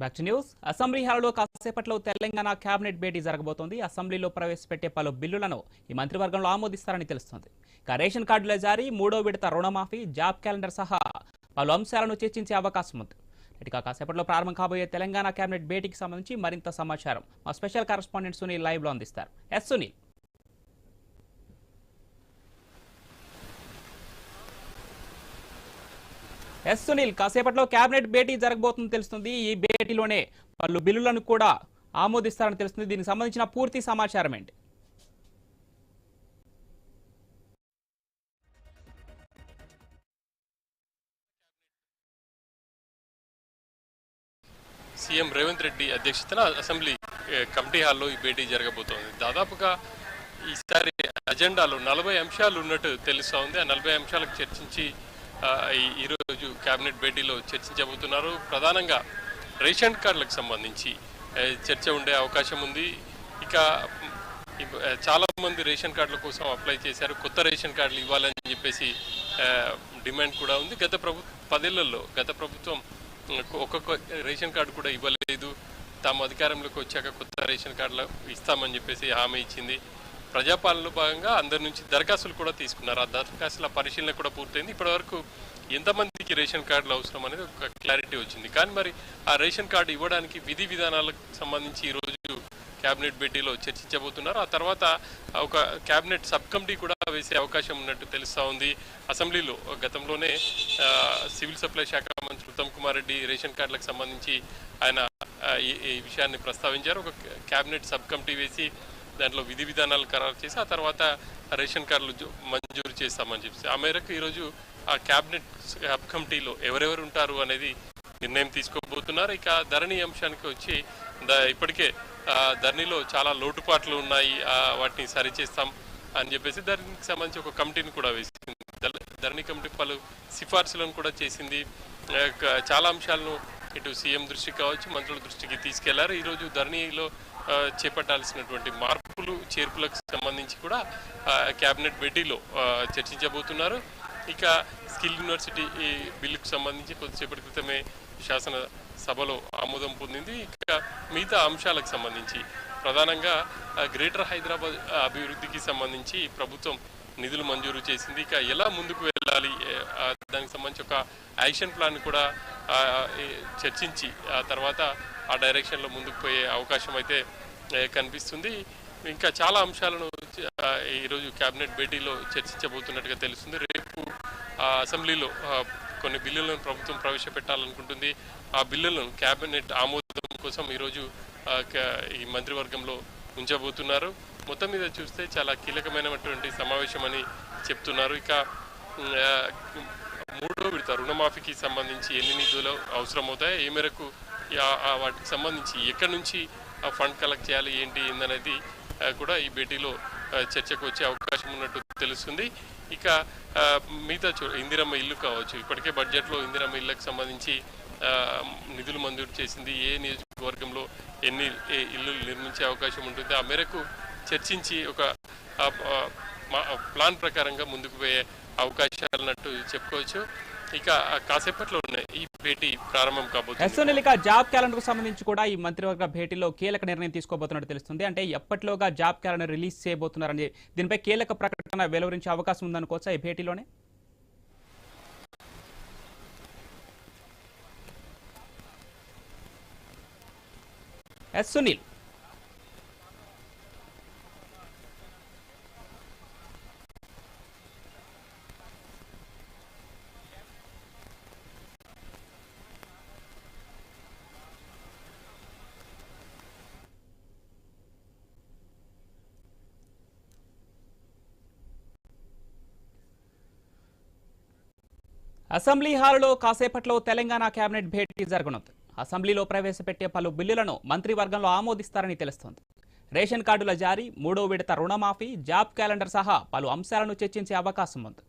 Back to news. Assembly హాల్లో కాసేపట్లో Telangana cabinet భేటీ జరగబోతోంది. అసెంబ్లీలో ప్రవేశపెట్టే పలు బిల్లులను ఈ మంత్రివర్గంలో ఆమోదిస్తారని తెలుస్తోంది. ఇక రేషన్ కార్డుల జారీ మూడో విడత రుణమాఫీ జాబ్ క్యాలెండర్ సహా పలు అంశాలను చర్చించే అవకాశం ఉంది. ఇక కాసేపట్లో ప్రారంభం కాబోయే తెలంగాణ కేబినెట్ భేటీకి సంబంధించి మరింత సమాచారం మా స్పెషల్ కరెస్పాండెంట్ సునీల్ లైవ్లో అందిస్తారు. ఎస్ సునీల్. ఎస్ సునీల్ కాసేపట్లో కేబినెట్ భేటీ జరగబోతుందని తెలుస్తుంది. ఈ భేటీలోనే పలు బిల్లులను కూడా ఆమోదిస్తారని తెలుస్తుంది. దీనికి సంబంధించిన పూర్తి సమాచారం ఏంటి? సీఎం రేవంత్ రెడ్డి అధ్యక్షతన అసెంబ్లీ కమిటీ హాల్లో ఈ భేటీ జరగబోతోంది. దాదాపుగా ఈసారి అజెండాలో నలభై అంశాలు ఉన్నట్టు తెలుస్తూ ఉంది. ఆ నలభై అంశాలకు చర్చించి ఈరోజు రోజు ఈరోజు కేబినెట్ భేటీలో చర్చించబోతున్నారు ప్రధానంగా రేషన్ కార్డులకు సంబంధించి చర్చ ఉండే అవకాశం ఉంది. ఇక చాలామంది రేషన్ కార్డుల కోసం అప్లై చేశారు. కొత్త రేషన్ కార్డులు ఇవ్వాలని చెప్పేసి డిమాండ్ కూడా ఉంది. గత ప్రభు పదేళ్ళలో గత ప్రభుత్వం ఒక్కొక్క రేషన్ కార్డు కూడా ఇవ్వలేదు. తాము అధికారంలోకి వచ్చాక కొత్త రేషన్ కార్డులు ఇస్తామని చెప్పేసి హామీ ఇచ్చింది. ప్రజాపాలనలో భాగంగా అందరి నుంచి దరఖాస్తులు కూడా తీసుకున్నారు. ఆ దరఖాస్తుల పరిశీలన కూడా పూర్తయింది. ఇప్పటివరకు ఎంతమందికి రేషన్ కార్డులు అవసరం అనేది ఒక క్లారిటీ వచ్చింది. కానీ మరి ఆ రేషన్ కార్డు ఇవ్వడానికి విధి విధానాలకు సంబంధించి ఈరోజు కేబినెట్ భేటీలో చర్చించబోతున్నారు. ఆ తర్వాత ఒక కేబినెట్ సబ్ కమిటీ కూడా వేసే అవకాశం ఉన్నట్టు తెలుస్తూ ఉంది. అసెంబ్లీలో గతంలోనే సివిల్ సప్లై శాఖ మంత్రి ఉత్తమ్ కుమార్ రెడ్డి రేషన్ కార్డులకు సంబంధించి ఆయన ఈ ఈ విషయాన్ని ప్రస్తావించారు. ఒక కేబినెట్ సబ్ కమిటీ వేసి దాంట్లో విధి విధానాలు ఖరారు చేసి ఆ తర్వాత రేషన్ కార్డులు మంజూరు చేస్తామని చెప్పి ఆ మేరకు ఈరోజు ఆ క్యాబినెట్ సబ్ కమిటీలో ఎవరెవరు ఉంటారు అనేది నిర్ణయం తీసుకోబోతున్నారు. ఇక ధరణి అంశానికి వచ్చి ఇప్పటికే ధరణిలో చాలా లోటుపాట్లు ఉన్నాయి. వాటిని సరిచేస్తాం అని చెప్పేసి దానికి సంబంధించి ఒక కమిటీని కూడా వేసింది. ధరణి కమిటీ పలు సిఫార్సులను కూడా చేసింది. చాలా అంశాలను ఇటు సీఎం దృష్టికి కావచ్చు మంత్రుల దృష్టికి తీసుకెళ్ళారు. ఈరోజు ధరణిలో చేపట్టాల్సినటువంటి మార్పులు చేర్పులకు సంబంధించి కూడా కేబినెట్ భేటీలో చర్చించబోతున్నారు. ఇక స్కిల్ యూనివర్సిటీ ఈ బిల్లుకు సంబంధించి కొద్దిసేపటి క్రితమే శాసన సభలో ఆమోదం పొందింది. ఇక మిగతా అంశాలకు సంబంధించి ప్రధానంగా గ్రేటర్ హైదరాబాద్ అభివృద్ధికి సంబంధించి ప్రభుత్వం నిధులు మంజూరు చేసింది. ఇక ఎలా ముందుకు వెళ్ళాలి? దానికి సంబంధించి ఒక యాక్షన్ ప్లాన్ కూడా చర్చించి ఆ తర్వాత ఆ డైరెక్షన్లో ముందుకు పోయే అవకాశం అయితే కనిపిస్తుంది. ఇంకా చాలా అంశాలను ఈరోజు కేబినెట్ భేటీలో చర్చించబోతున్నట్టుగా తెలుస్తుంది. రేపు ఆ, అసెంబ్లీలో కొన్ని బిల్లులను ప్రభుత్వం ప్రవేశపెట్టాలనుకుంటుంది. ఆ బిల్లులను కేబినెట్ ఆమోదం కోసం ఈరోజు ఈ మంత్రివర్గంలో ఉంచబోతున్నారు. మొత్తం మీద చూస్తే చాలా కీలకమైనటువంటి సమావేశం అని చెప్తున్నారు. ఇక మూడో విడత రుణమాఫీకి సంబంధించి ఎన్ని నిధులు అవసరమవుతాయి? ఏ మేరకు వాటికి సంబంధించి ఎక్కడి నుంచి ఆ ఫండ్ కలెక్ట్ చేయాలి? ఏంటి ఏందనేది కూడా ఈ భేటీలో చర్చకు వచ్చే అవకాశం ఉన్నట్టు తెలుస్తుంది. ఇక మిగతా చూ ఇందిరమ్మ ఇల్లు కావచ్చు. ఇప్పటికే బడ్జెట్లో ఇందిరమ్మ ఇళ్ళకు సంబంధించి నిధులు మంజూరు చేసింది. ఏ నియోజకవర్గంలో ఎన్ని ఏ ఇల్లు నిర్మించే అవకాశం ఉంటుంది? ఆ మేరకు చర్చించి ఒక మా ప్లాన్ ప్రకారంగా ముందుకు పోయే అవకాశాలున్నట్టు చెప్పుకోవచ్చు. ఇక కాసేపట్లో ఉన్నాయి ఈ భేటీ ప్రారంభం కాబోతుంది. సునీల్ ఇక జాబ్ క్యాలెండర్ సంబంధించి కూడా ఈ మంత్రివర్గ భేటీలో కీలక నిర్ణయం తీసుకోబోతున్నట్టు తెలుస్తుంది. అంటే ఎప్పటిలోగా జాబ్ క్యాలెండర్ రిలీజ్ చేయబోతున్నారని దీనిపై కీలక ప్రకటన వెలువరించే అవకాశం ఉందనుకోవచ్చా ఈ భేటీలోనే? ఎస్ సునీల్ అసెంబ్లీ హాల్లో కాసేపట్లో తెలంగాణ కేబినెట్ భేటీ జరగనుంది. అసెంబ్లీలో ప్రవేశపెట్టే పలు బిల్లులను మంత్రివర్గంలో ఆమోదిస్తారని తెలుస్తోంది. రేషన్ కార్డుల జారీ మూడో విడత రుణమాఫీ జాబ్ క్యాలెండర్ సహా పలు అంశాలను చర్చించే అవకాశం ఉంది